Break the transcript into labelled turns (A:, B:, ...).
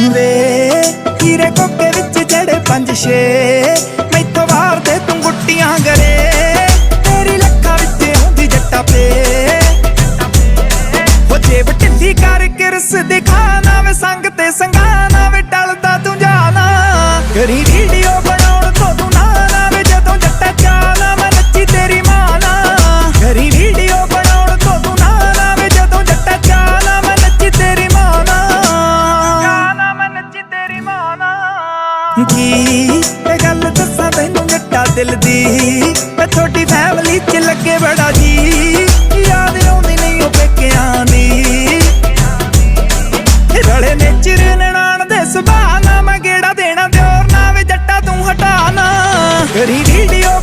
A: ਵੇ ਹੀਰੇ ਕੋਕੇ ਵਿੱਚ ਜੜੇ ਪੰਜ ਛੇ, ਮੈਥੋਂ ਵਾਰ ਦੇ ਤੂੰ ਗੁੱਟੀਆਂ ਗਰੇ। ਤੇਰੀ ਲੱਖਾਂ ਵਿੱਚ ਹੁੰਦੀ ਜੱਟਾ ਪੇ। ਉਹ ਜੇਬ ਢਿੱਲੀ ਕਰ ਕਿਰਸ ਦਿਖਾਣਾ ਵੇ ਸੰਗ ਤੇ ਸੰਗਾਣਾ ਵੇ ਟਲਦਾ ਤੂੰ ਜਾਣਾ। ਕਰੀ ਵੀਡੀਓ ਕੀ ਇਹ ਗੱਲ ਦੱਸਾਂ ਤੈਨੂੰ ਜੱਟਾ ਦਿਲ ਦੀ। ਮੈਂ ਤੁਹਾਡੀ ਫੈਮਿਲੀ ਚ ਲੱਗੇ ਬੜਾ ਜੀ। ਯਾਦ ਆਉਂਦੀ ਨਹੀਂ ਉਹ ਪੇਕਿਆਂ ਦੀ। ਰਲੇ ਨੇ ਚਿਰ ਨਣਾਣ ਦੇ ਸੁਭਾਅ ਨਾ ਮੈਂ ਗੇੜਾ ਦੇਣਾ ਦਿਓਰ ਨਾ ਵੇ ਜੱਟਾ ਤੂੰ ਹਟਾਣਾ ਕਰੀ ਵੀਡੀਓ